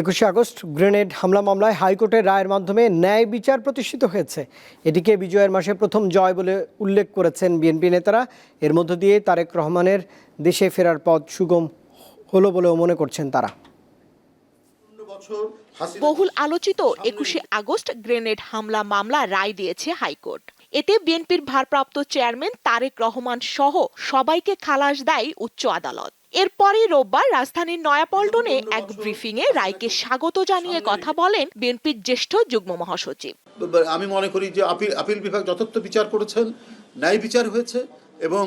একুশে August grenade হামলা মামলায় হাইকোর্টের রায়ের মাধ্যমে ন্যায় বিচার প্রতিষ্ঠিত হয়েছে। এটিকে বিজয়ের মাসে প্রথম জয় বলে উল্লেখ করেছেন বিএনপি নেতারা। এর মধ্য দিয়ে তারেক রহমানের দেশে ফেরার পথ সুগম হলো বলেও মনে করছেন তারা। বহুল আলোচিত একুশে আগস্ট গ্রেনেড হামলা মামলা রায় দিয়েছে হাইকোর্ট। এতে বিএনপির ভারপ্রাপ্ত চেয়ারম্যান তারেক রহমান সহ সবাইকে খালাস দেয় উচ্চ আদালত। এরপরই রোববার রাজধানীর নয়াপল্টনে এক ব্রিফিংয়ে রায়কে স্বাগত জানিয়ে কথা বলেন বিএনপির জ্যেষ্ঠ যুগ্ম মহাসচিব। আমি মনে করি যে আপিল আপিল বিভাগ যথার্থ বিচার করেছেন ন্যায় বিচার হয়েছে এবং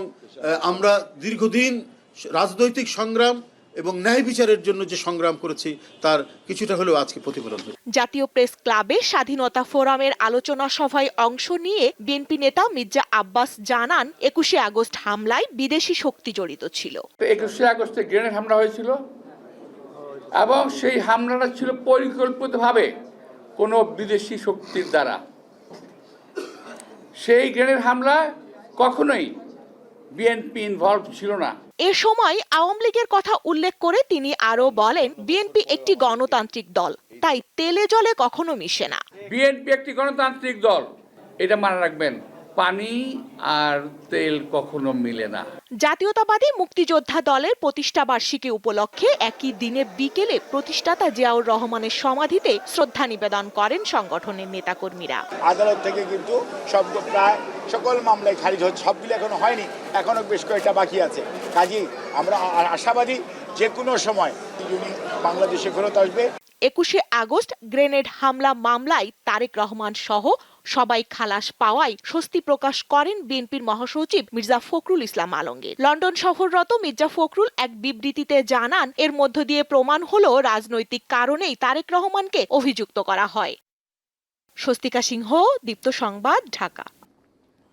আমরা দীর্ঘদিন রাজনৈতিক সংগ্রাম এবং ন্যায় বিচারের জন্য যে সংগ্রাম করেছি তার কিছুটা হলেও আজকে প্রতিফলন জাতীয় প্রেস ক্লাবে স্বাধীনতা ফোরামের আলোচনা সভায় অংশ নিয়ে বিএনপি নেতা মির্জা আব্বাস জানান একুশে আগস্ট হামলায় বিদেশি শক্তি জড়িত ছিল। তো একুশে আগস্টে গ্রেনেড হামলা হয়েছিল এবং সেই হামলাটা ছিল পরিকল্পিতভাবে কোনো বিদেশি শক্তির দ্বারা। সেই গ্রেনেড হামলা কখনোই বিএনপি ইনভলভ ছিল না। এ সময় আওয়ামী লীগের কথা উল্লেখ করে তিনি আরও বলেন বিএনপি একটি গণতান্ত্রিক দল তাই তেলে জলে কখনো মিশে না। বিএনপি একটি গণতান্ত্রিক দল এটা মনে রাখবেন। পানি আর তেল কখনো মিলে না। জাতীয়তাবাদী মুক্তিযোদ্ধা দলের প্রতিষ্ঠা বার্ষিকী উপলক্ষে একই দিনে বিকেলে প্রতিষ্ঠাতা জিয়াউর রহমানের সমাধিতে শ্রদ্ধা নিবেদন করেন সংগঠনের নেতাকর্মীরা। আদালত থেকে কিন্তু সব প্রায় সকল মামলায় খারিজ হচ্ছে। সবগুলো এখনও হয়নি এখনও বেশ কয়েকটা বাকি আছে। কাজেই আমরা আশাবাদী যে কোনো সময় বাংলাদেশে ফেরত আসবে। একুশে আগস্ট গ্রেনেড হামলা মামলায় তারেক রহমান সহ সবাই খালাস পাওয়ায় স্বস্তি প্রকাশ করেন বিএনপির মহাসচিব মির্জা ফখরুল ইসলাম আলমগীর। লন্ডন সফররত মির্জা ফখরুল এক বিবৃতিতে জানান, এর মধ্য দিয়ে প্রমাণ হলো রাজনৈতিক কারণেই তারেক রহমানকে অভিযুক্ত করা হয়। স্বস্তিকা সিংহ, দীপ্ত সংবাদ, ঢাকা।